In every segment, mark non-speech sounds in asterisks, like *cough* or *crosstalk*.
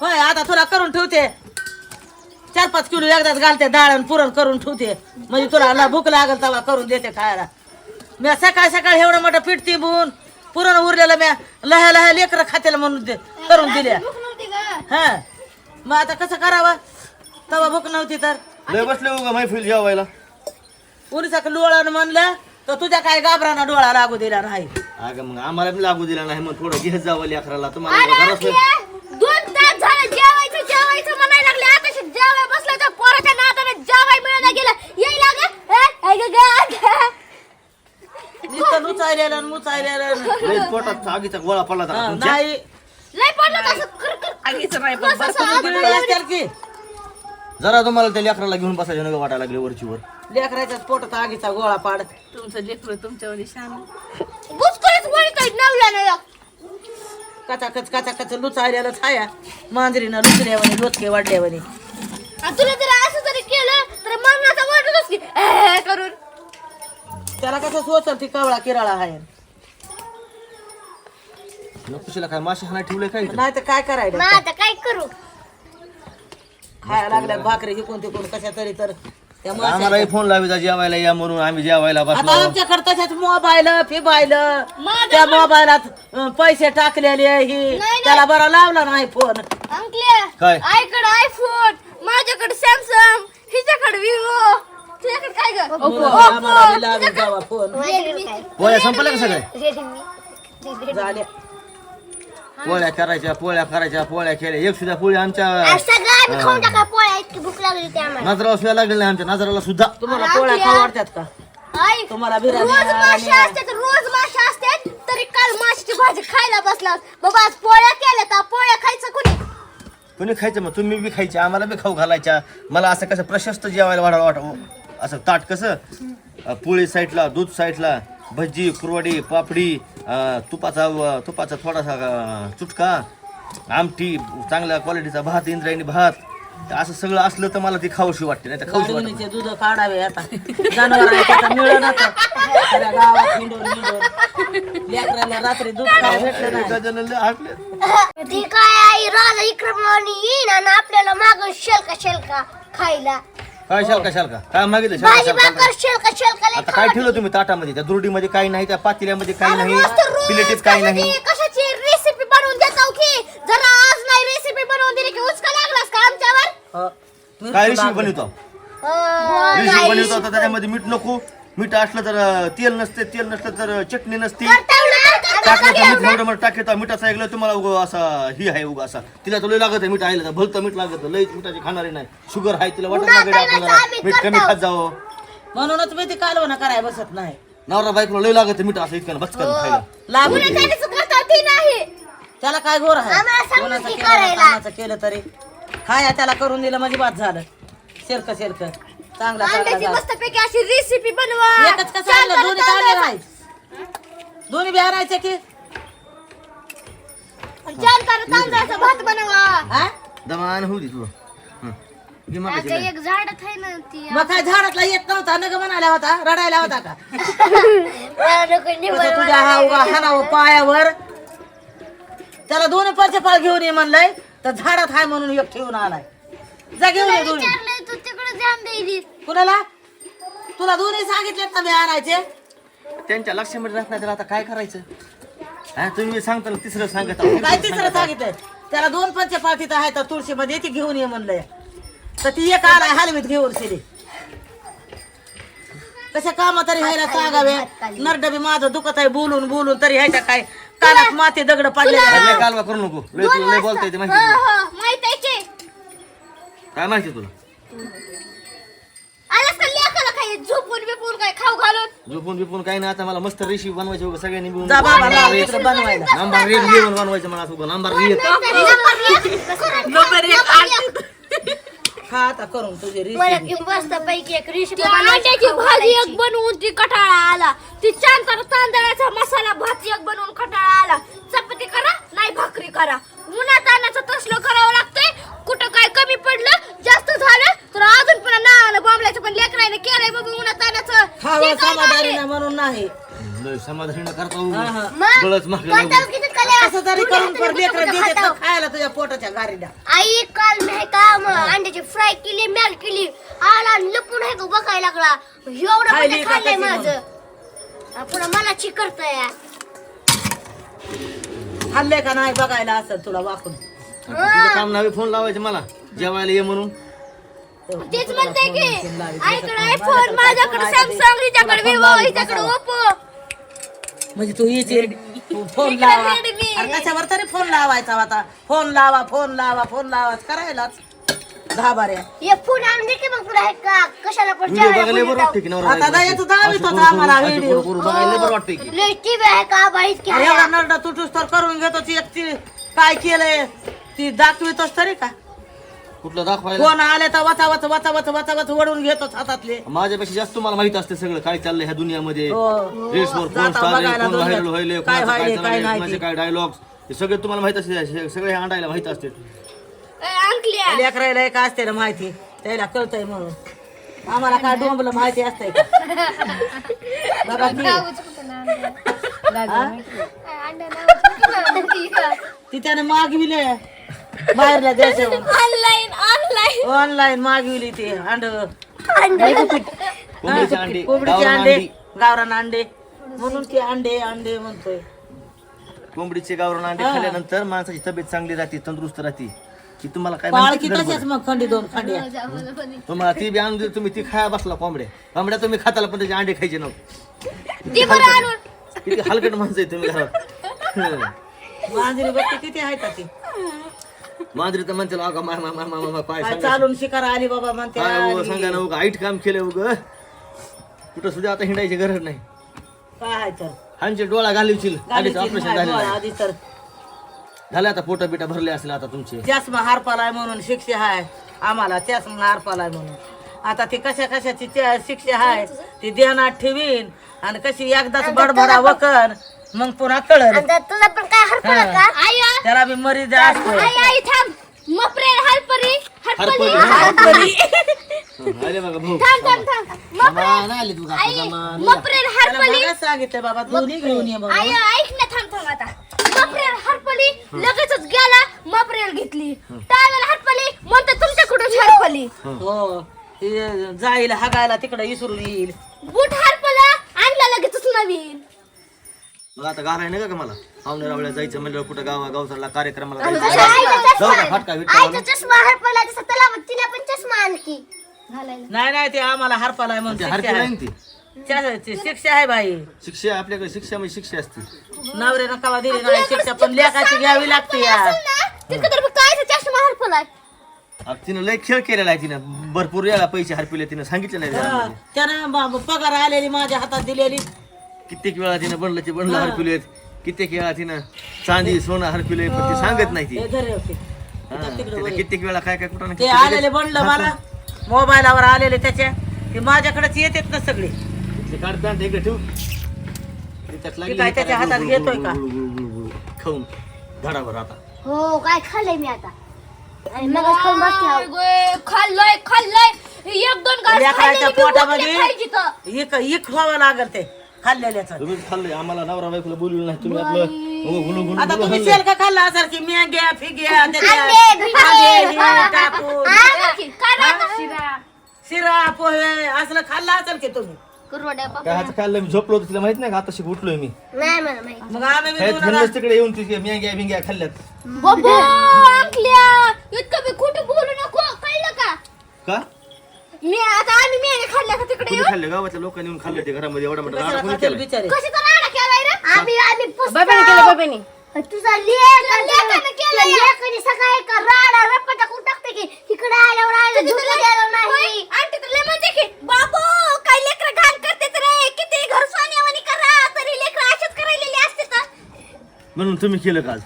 होय आता तुला करून ठेवते. चार पाच किलो एकदाच घालते डाळ आणि पुरण करून ठेवते. म्हणजे तुला ना भूक लागल तेव्हा करून देते खायला. मी सकाळ सकाळ एवढं मोठं पीठ तिबून पुरण उरलेलं मी लह्या लह्या लेकरं खात्याला म्हणून दे करून दिल्या. हा. मग आता कसं करावं? तेव्हा भूक नव्हती तर. लय बसले उगा मैफिल जेवायला. उरीचा लोळानं म्हणलं तर तुझ्या काय गाभराना डोळा लागू दिला नाही. अगं मग आम्हाला बी लागू दिला नाही मग थोडं घेत जावं लेकराला. तुम्हाला घरात दोन तास झालं जेवायचं जेवायचं म्हणायला लागले. आता जेवाय बसला तर पोराच्या नादाने जेवाय मिळायला गेलं. येई लागले नुसतं मुचायलेलं आणि मुचायलेलं. लय पोटात आगीचा गोळा पडला होता हा? नाही. लय पडलं तसं कर कर आगीचं नाही पण कसं बरं. असं गिळली असतील की. जरा तुम्हाला त्या लेकराला घेऊन बसायचं नका वाटायला लागले वरची वर लेकराच्या पोटात आगीचा गोळा पाड तुमचं लेकरू तुमच्यावर शान. कचा कच कचा कच लुचायलेलं छाया मांजरीनं लुचल्यावानी लोचके वाढल्यावानी. तुला जर असं जरी केलं तर मरणाचा वाटतच की करून. त्याला कसं सोचल ती कवळा किराळा आहे नकुशीला काय मासे हाना ठेवले काय इथं? नाही तर काय करायचं? मग आता काय करू? खायला लागल्या भाकरी इकून तिकून कशा तरी तर त्या आम्हालाही फोन लावी जा जेवायला या म्हणून आम्ही जेवायला आता बसलो आमच्याकडे तशाच मोबाईल फिबाईल माझं त्या मोबाईलात अं, पैसे टाकलेले ही. नाही. त्याला बरा लावला नाही फोन काय? आईकडे आयफोन माझ्याकडे सॅमसंग हिच्याकडे विवो तुझ्याकडे काय ग? आम्हाला बी लागेल जावा फोन पोळ्या संपल्या का सगळ्या? पोळ्या करायच्या पोळ्या करायच्या पोळ्या केल्या. एक सुद्धा पोळी आमच्या सगळं आम्ही खाऊन टाका पोळ्या लागली ते आम्हाला. नजराला सुद्धा लागली नाही आमच्या नजराला सुद्धा. तुम्हाला पोळ्या खाऊ वाटतात का? आई तुम्हाला रोज बिर्याणी मासे आणि- असतात रोज मासे असतात तरी काल माशाची भाजी खायला बसला. बाबा आज पोळ्या केल्या तर पोळ्या खायचं कुणी? कोणी खायचं मग? तुम्ही बी खायचे आम्हाला बी खाऊ घालायच्या. मला असं कसं प्रशस्त जेवायला वाढायला वाट असं ताट कसं? अं, पोळी साईडला दूध साईडला भजी कुरवडी पापडी अं, तुपाचा व- तुपाचा थोडासा अं, चुटका आमटी चांगल्या क्वालिटीचा भात इंद्रायणी भात. असं सगळं असलं तर मला ती खाऊशी वाटते नाही तर खाऊशी वाटते गाडीवणीचे दूध काढावे आता. जनावर मिळून आता सगळ्या गावात हिंडून हिंडून. लेकराला रात्री दूध खायला भेटलं नाही. एका जणाला लय हाकले. ती काय आई राजा इक्रमाने येईन आणि आपल्याला मागून शेलका शेलका खायला. काय शाल का शाल का काय मागितलं शाल भाजी का शाल का? भाकर शेलका शेलका लय आता काय ठेवलं तुम्ही ताटामध्ये? त्या दुरडीमध्ये काही नाही त्या पातेल्यामध्ये काही नाही मस्त रोज प्लेटीत काही नाही. कशाची कशाची रेसिपी बनवून देतो की जरा आज नाही रेसिपी बनवून दिली की उचका लागलास का आमच्यावर. हो. काय रेसिपी. बनवतो? अं, रेसिपी नाही. बनवतो आता त्याच्यामध्ये मीठ नको. मीठ असलं तर अं, तेल नसते तेल नसलं तर अं, चटणी नसती. टाकलं ना. तर मीठ थोडं मीठ टाकतो मिठाचं ऐकलं तुम्हाला उगा असा ही आहे उगा असा. तिला तर लय लागत आहे मीठ आयला भलतं मीठ लागत लय मिठाची खाणारी नाही. शुगर आहे तिला वाटत लागत आपल्याला. मीठ कमी. खात जावं. म्हणूनच मी ती कालवण करायला बसत नाही. नवरा बायकोला लय लागत आहे मीठ असं इतकं बचकन खायला. लागू उन्हात ती नाही. त्याला काय गोर आहे? कोणाचं केलं करायला. कामाचं केलं तरी. खाया त्याला करून दिलं? म्हणजे बाद झालं. शेरक शेरक. चांगला अंड्याची चांगला मस्तपैकी अशी रेसिपी बनवा. एकच कसं चार आणलं? दोन्ही बी आणायचे की? चार तारं तांदळाचा भात बनवा. हा? दमान होऊ दे तुला. हं. घे मागायची आता नाही. एक झाडच आहे ना ती. मग काय झाडातला येत नव्हता? नग म्हणायला होता रडायला होता का? *laughs* *laughs* कसं तुझ्या हा उगा हाणावं पायावर त्याला दोन्ही परचे फळ घेऊन ये म्हणलंय तर झाडात हाय म्हणून एक ठेवून आलाय. जा घेऊन ये दोन्ही. विचारलंय तू तिकडे ध्यान द्यायली कुणाला? तुला दोन्ही सांगितलेत ना मी आणायचे. त्यांच्या लक्षामध्ये राहत नाही त्याला आता काय करायचं? हा तुम्ही सांगता ना तिसरं सांगत. काय तिसरं सांगितलंय? त्याला दोन पंच पाठीत आहे तर तुळशी मध्ये ती घेऊन ये म्हणलंय. तर ती एक आलाय हलवीत घेऊन शिरी कशा काम तरी व्हायला सांगावे? नरड बी माझं दुखत आहे बोलून बोलून तरी ह्याच्या काय? कानात माती दगड पडले लय कालवा करू नको. लय तुला लय बोलता येते माहिती आहे तुला. माहीत आहे की. काय माहिती आहे तुला? आलास का लेकाला काय झोपून बिपून काय? खाऊ घालून? झोपून बिपून काही नाही. आता मला मस्त रेसिपी बनवायची बघा सगळ्यांनी मिळून. जा बाबा बनवायला नंबर एक लिहून बनवायचं मला असं नंबर एक. नंबर एक. खा आता करून तुझी मला रेसिपी की मस्त पैकी एक रेसिपी अंड्याची भाजी एक बनवून ती कटाळा आला. ती छान तर तांदळाचा मसाला भात एक बनवून कटाळा आला. चपाती करा नाही भाकरी करा. उन्हात आणायचं तसलं करावं लागतंय. कुठं काय कमी पडलं जास्त झालं तर अजून पण ना बॉम्बलाचं पण लेकराने केलंय बाबा उन्हात आणायचं. खावं ते काय समाधानी भारी. ना म्हणून नाही. लय समाधानी करता. हा. मग? लागून. कसं तरी करून लेकरं खायला तुझ्या पोटाच्या गारीला. आई काल मी का अंड्याची फ्राय केली मॅल केली आला लपून आहे का बघायला लागला. एवढं खायली म्हणजे खाल्लंय माझं. पुन्हा मला चिकरतय खाल्ले का नाही बघायला असं तुला वाकून? काम नाही फोन लावायचे मला. जेवायला ये म्हणून. तेच म्हणते की आईकडे आयफोन माझ्याकडे सॅमसंग हिच्याकडे विवो हिच्याकडे ओप्पो म्हणजे तू येशील तू फोन लावा. अरे कशावर तरी फोन लावायचा आता. फोन लावा फोन लावा फोन लावा. करायलाच. दहा बाऱ्या हे फोन आणून दे की मग तुला हे का? कशाला पण व्हिडिओ जेवायला बघायला फोन बरं वाटतं की नवरा आता बायको नाही, तू अशी- दाखवीत अशी होता करू- आम्हाला करू- अशी व्हिडिओ. करू- करू बघायला बरं वाटतं की. लय टीव्ही आहे का? बाईच की अरे एवढा नरडा तुटूस तर करून घेतो ती एक ती काय केलंय? ती दाखवितोस तरी का? कुठलं दाखवायला? कोण आले तर वाचा वाच वाचा वाच वाचा वाच वडून घेतोच हातातले. माझ्यापेक्षा जास्त तुम्हाला माहीत असते सगळं. काय चाललंय ह्या दुनियामध्ये? हो. रील्सवर कोण जाता स्टार आहे, बघायला कोण व्हायरल काय कोणाचं काय व्हायले, काय चाललंय नाही कोणाचे. काय डायलॉग हे सगळे तुम्हाला माहीत असते हे सगळे ह्या अंडायला माहीत असते. अंकल्या. लेकरायला एक असते ना माहिती त्याला कळतंय म्हणून. आम्हाला काय डोंबलं माहिती असतंय का? *laughs* बघा हा? मागविले बाहेरल्या देशावर ऑनलाईन ऑनलाईन ऑनलाईन मागविली ती अंड. कोंबडीचे अंडे. कोंबडीचे गावरान अंडे. अंडी. गावरान अंडे. म्हणून ती अंडे अंडे म्हणतोय. कोंबडीचे गावरान अंडे हा. खाल्ल्यानंतर माणसाची तब्येत चांगली राहते तंदुरुस्त राहते. की तुम्हाला काय पाळ माहिती? की का तसेच गडबड? मग खंडी दोन खंड्या. तुम्हाला ती बी आणून दिली, तुम्ही ती खाया बसला कोंबड्या. कोंबड्या तुम्ही खाताला पण त्याचे अंडे खायचे नव्हते. ती बरं आणून. किती हलकट माणसं आहे तुम्ही घरात हं. मांजरी बघते किती आहे का ती? मांजरी तर म्हणते अगं मा मा मा मा मा पाय काय सांगा चालून शिकार आली बाबा म्हणते काय आली. सांगा ना उगं आईट काम केलं उगं. कुठं सुद्धा आता हिंडायची गरज नाही. काय आहे तर? हांचे डोळा घालवशील आधीच ऑपरेशन नाही, झालेलं डोळा आहे. आधी तर. झाले आता पोटा बिटा भरले असले आता तुमचे. चष्मा हारपालाय म्हणून शिक्षा आहे आम्हाला चष्मा हारपालाय म्हणून. आता ती कशा कशाची च्या- शिक्षा आहे ती ध्यानात ठेवीन. आणि कशी एकदाच बडबडा वकन मग पुन्हा कळल आणि तुला पण काय हरपला का? आई आ- त्याला मी मरीज असतोय. आई आई थांब. मप्रेल हरपरी हरपली हरपली, हरपली हं, आले बघा भाऊ थांब थांब थांब. जमान आले तुझा आई जमान. मप्रेल त्याला हरपली बघाच सांगितलं बाबा दोन्ही घेऊन ये आई बाबा ऐक ना थांब थांब आता. मप्रेल हरपली लगेचच गेला मप्रेल घेतली. टाळाला हरपली म्हणते तुमच्याकडून हरपली हो ते जाईल हागायला तिकडे इसरून येईल. बूट हरपला आणला लगेचच नवीन. मग आता घालाय नाही का मला? पाहुणे रावळ्या जायचं म्हणल्यावर कुठं गावा गावचा कार्यक्रमाला जायचं? जाऊ का फाटका आईचा बिटका चष्मा हरपला तसं त्याला पण तिला पण चष्मा आणखी घालायला. नाही नाही ते आम्हाला हरपालाय म्हणून ते शिक्षा हरपी नाही आहे. ती? त्या- ती शिक्षा आहे बाई. शिक्षा आपल्याकडे शिक्षा म्हणजे शिक्षा असते. नवऱ्यानं कवा दिली नाही शिक्षा पण लेखाची घ्यावी लागते या तिकडे चष्मा आता तिनं लय खेळ केलेला आहे तिनं. भरपूर वेळा पैसे हरपिले तिनं सांगितलं नाही. त्यानं ब- पगार आलेली माझ्या हातात दिलेली. कित्येक वेळा तिनं बनलं ते बनलं हरपिलेत कित्येक वेळा तिनं चांदी सोनं हरपिले पण ती सांगत नाही ती धरे होते. हा, तिकडे तिनं वळी. कित्येक वेळा काय काय कुठं ना ते कित्येक आलेले बनलं मला मोबाईलावर आलेले त्याच्या ते माझ्याकडेच येतात ना सगळे ते काढ पॅन्ट इकडे ठेव ते त्यात लागली ती काय त्याच्या हातात गुळगुळ, घेतोय का? गुळगुळ, गुळगुळ, गुळगुळ. खाऊन धडाभर आता हो काय खाल्लंय मी आता आणि मग खाऊन बसले आहो. गे, खाल्लंय खाल्लंय एक दोन घास लेकराच्या खाल्लेली बी पोटामध्ये उकळी खायची तर. इक इक व्हावं लागल ते खाल्लेल्याच. तुम्हीच खाल्लंय आम्हाला नवरा बायकोला बोलवलं नाही तुम्ही आपलं गुलू गुलू गुलू आता गुलू तुम्ही खाल्लंय. शेल का खाल्ला असाल की मॅग्या फिग्या हे? शिरा. पोहे असलं खाल्लं असेल की तुम्ही? कुरवड्या पप्पा काय हात खाल्लं मी झोपलो होतो तिला माहीत नाही का? आता उठलोय मी. नाही मला माहिती मग आम्ही बी काय दोन थंडच तिकडे येऊन तिथे म्यांग्या बिंग्या खाल्ल्यात. बाबा, अंकल्या इतकं बी खोटं बोलू नको. कळलं का? का? मी आता आम्ही मेने खाल्ल्या का तिकडे कुणी खाल्लं? गावातल्या लोकांनी येऊन खाल्लं ते घरामध्ये एवढा मोठा राडा कोणी बिचारे? कशाचा राडा केलाय रे? आम्ही आम्ही पुस्तक तुझा लेख लेकानं केलंय. लेखाने सकाळी का राडा रप्पटा कुठं टाकते की तिकडे आल्यावर तर होय, नाही आंटी तर म्हणते की. बाबू काय लेकरं घाण करतेत रे. किती घर सोन्यावानी करा तरी लेकरं अशीच करायलेली असते तर म्हणून तुम्ही केलं का आज?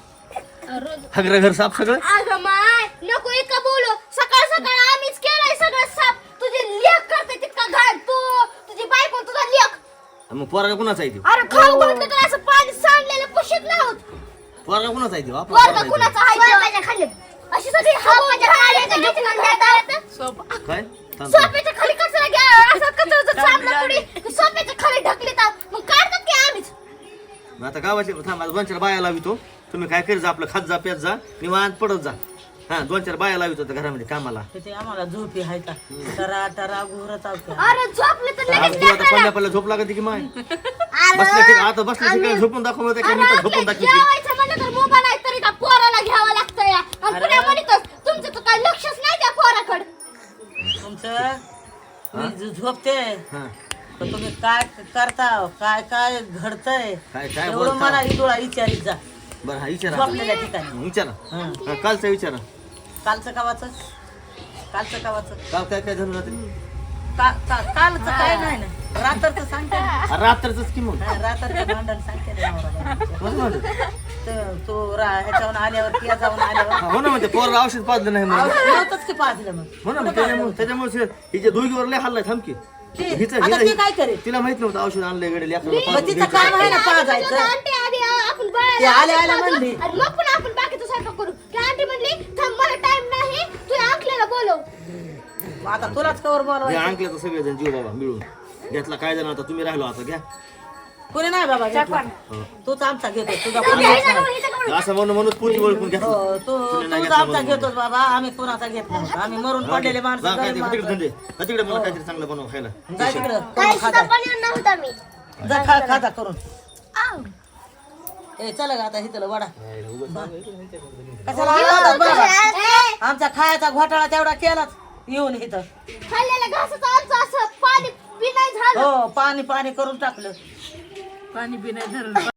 हगरा घर साफ सगळं? अगं माय नको इतकं बोलू. मग पोरगा कुणाचा आहे तो? अरे खाऊ घातलं तर असं पाणी सांडलेलं पुशीत नव्हत पोरगा कुणाचा आहे तो? आपला वर्ग पोरगा आहे कुणाचा आहे स्वयंपाच्या खाली. अशी सगळी हवाच्या खाली झुकून घेतात तो. काय? थांब, थांब. सोप्याच्या खाली कचरा घ्या? असं कचरा सोप्याच्या खाली ढकली तर मग काढतात की आम्हीच? मग आता गावाचे थांब आज वंचर बाया लावितो. तुम्ही काय करीत जा आपलं खात जा प्यात जा निवांत पडत जा. हा दोन चार बाया लावित होत्या घरामध्ये कामाला. तिथे आम्हाला झोपी आहे का? टरा टरा घोरत आहोत अरे झोपले तर आज तुला आता पडल्या पडल्या झोप लागते की माय? बसल्या की आता बसल्या की काय झोपून दाखव म्हणते काय मी तर झोपून दाखवते. जेवायचं म्हणलं तर मोबाईल आहे तरी त्या पोराला घ्यावं लागतं या आणि पुण्या म्हणतच तुमचं तर काय लक्षच नाही त्या पोराकडे. तुमचं? मी झो- झोपते. हा. तर तुम्ही काय करता? काय काय घडतंय? काय काय एवढं बोलता? मला इडोळा विचारित जा. बरं हा विचारा. झोपलेल्या ठिकाणी. विचारा. हा, कालचा विचारा. कालचं कावाचं कालचं कावाचं काल काय काय झालं रात्री? का- का- कालचं काय नाही ना. रात्रचं सांगते ना. रात्रच की मग हा, रात्रचं भांडण सांगते ना नवरा बायकोचं. कसं म्हणते? तर तो रा ह्याच्याहून आल्यावर किया जाऊन आल्यावर. हा, हो ना म्हणते पोराला औषध पाजलं नाही म्हणून. नव्हतंच की पाजलं मग. हो ना मग त्याच्यामुळे त्याच्यामुळे हिच्या दोघीवर लय हल्लाय थांबकी ती- हिचं- आता हिचं- ती काय करेल? तिला माहीत नव्हतं औषध आणलंय गडे मग तिचं काम आहे ना पाजायचं. आधी आपण ते बाळाला आले आले पाजलं, म्हणली. आणि मग पण आपण स्वयंपाक करू. की आंटी म्हणली थांब मला टाइम नाही. तू अंकलेला बोलव. मग आता तुलाच कवर बोलवायचं. अंकल्या तर सगळेजण जीव बाबा मिळून. घेतला काय जण आता? तुम्ही राहिलो आता घ्या. कोणी नाही बाबा घेतला. तूच आमचा घेतो तुझा कोणी घेत नाही. असं म्हणून म्हणून पुरी ओळखून घेतलं. हो, तू कोणी नाही तूच घेतला आमचा म्हणून. घेतोस बाबा आम्ही कोणाचा घेत नाही आम्ही मरून पडलेले जा, माणसं काय गरीब ते, तिकडे माणसं. धंदे. हा, तिकडे मला काहीतरी चांगलं बनव खायला. जा तिकडं काही करून सुद्धा खाता नव्हता मी. जा खा खाता करून. ए चला ग आता हिथलं वडा. कशाला आला बाबा? आमचा खायचा घोटाळा तेवढा केलाच. येऊन इथं. खाल्लेल्या घासाचं आमचं असं पाणी झालं. हो पाणी पाणी करून टाकलं. पाणी पिण्या धरून